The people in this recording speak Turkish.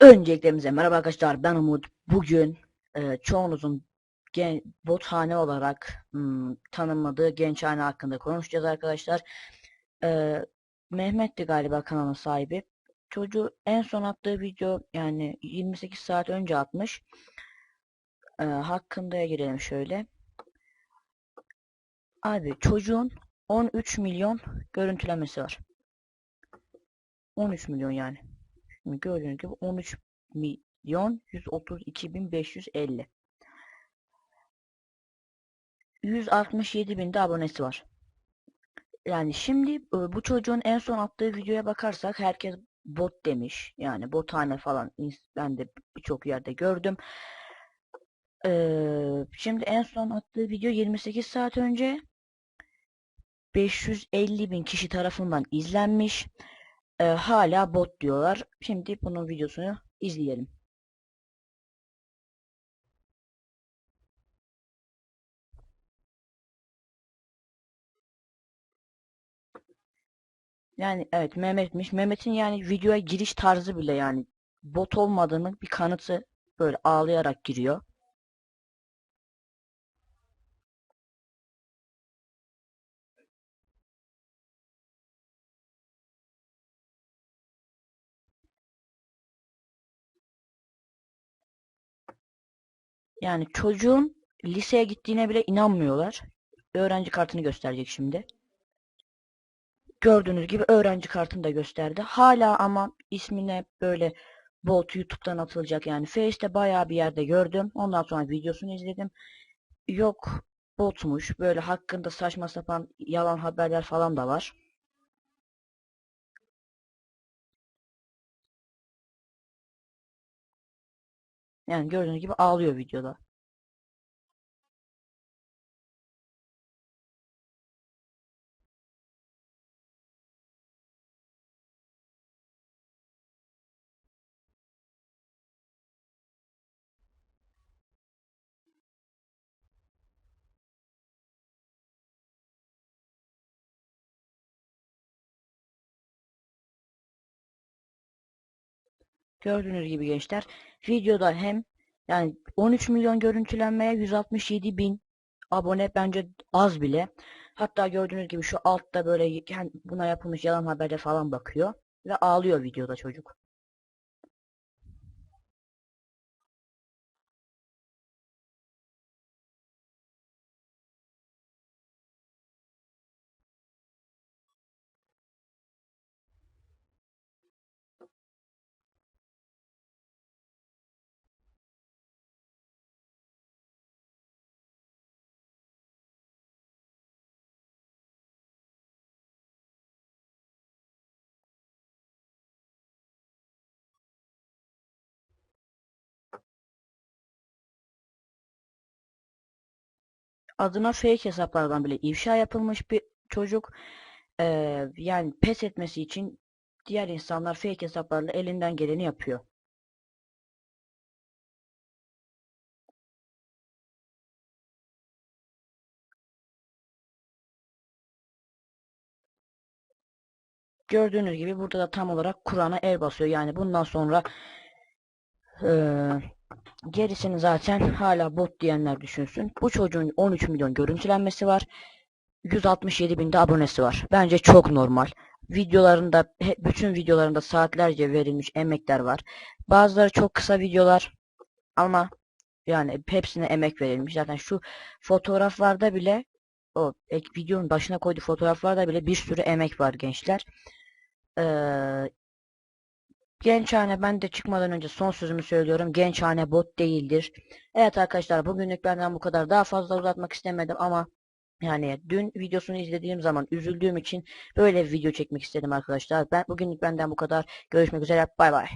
Öncelikle merhaba arkadaşlar ben Umut. Bugün e, çoğunuzun gen, bothane olarak hmm, tanınmadığı gençhane hakkında konuşacağız arkadaşlar. E, Mehmet'ti galiba kanalın sahibi. Çocuğu en son attığı video yani 28 saat önce atmış. E, hakkındaya girelim şöyle. Abi çocuğun 13 milyon görüntülemesi var. 13 milyon yani. Gördüğünüz gibi 13 milyon 132 bin 550. 167 binde abonesi var. Yani şimdi e, bu çocuğun en son attığı videoya bakarsak herkes bot demiş. Yani bothane falan ben de birçok yerde gördüm. Ee, şimdi en son attığı video 28 saat önce 550 bin kişi tarafından izlenmiş e, hala bot diyorlar. Şimdi bunun videosunu izleyelim. Yani evet Mehmet'miş. Mehmet'in yani videoya giriş tarzı bile yani bot olmadığının bir kanıtı böyle ağlayarak giriyor. Yani çocuğun liseye gittiğine bile inanmıyorlar. Öğrenci kartını gösterecek şimdi. Gördüğünüz gibi öğrenci kartını da gösterdi. Hala ama ismine böyle bot YouTube'dan atılacak yani. Face'te bayağı bir yerde gördüm. Ondan sonra videosunu izledim. Yok botmuş. Böyle hakkında saçma sapan yalan haberler falan da var. Yani gördüğünüz gibi ağlıyor videoda. Gördüğünüz gibi gençler videoda hem yani 13 milyon görüntülenmeye 167 bin abone bence az bile. Hatta gördüğünüz gibi şu altta böyle buna yapılmış yalan haberde falan bakıyor ve ağlıyor videoda çocuk. Adına fake hesaplardan bile ifşa yapılmış bir çocuk. Ee, yani pes etmesi için diğer insanlar fake hesaplarla elinden geleni yapıyor. Gördüğünüz gibi burada da tam olarak Kur'an'a el basıyor. Yani bundan sonra e, Gerisini zaten hala bot diyenler düşünsün. Bu çocuğun 13 milyon görüntülenmesi var. 167 binde abonesi var. Bence çok normal. Videolarında, bütün videolarında saatlerce verilmiş emekler var. Bazıları çok kısa videolar ama yani hepsine emek verilmiş. Zaten şu fotoğraflarda bile o videonun başına koyduğu fotoğraflarda bile bir sürü emek var gençler. Ee, Gençhane ben de çıkmadan önce son sözümü söylüyorum. Gençhane bot değildir. Evet arkadaşlar bugünlük benden bu kadar. Daha fazla uzatmak istemedim ama yani dün videosunu izlediğim zaman üzüldüğüm için böyle video çekmek istedim arkadaşlar. Ben bugünlük benden bu kadar. Görüşmek üzere. Bay bay.